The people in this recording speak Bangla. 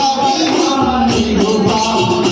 Baba, Baba, Baba,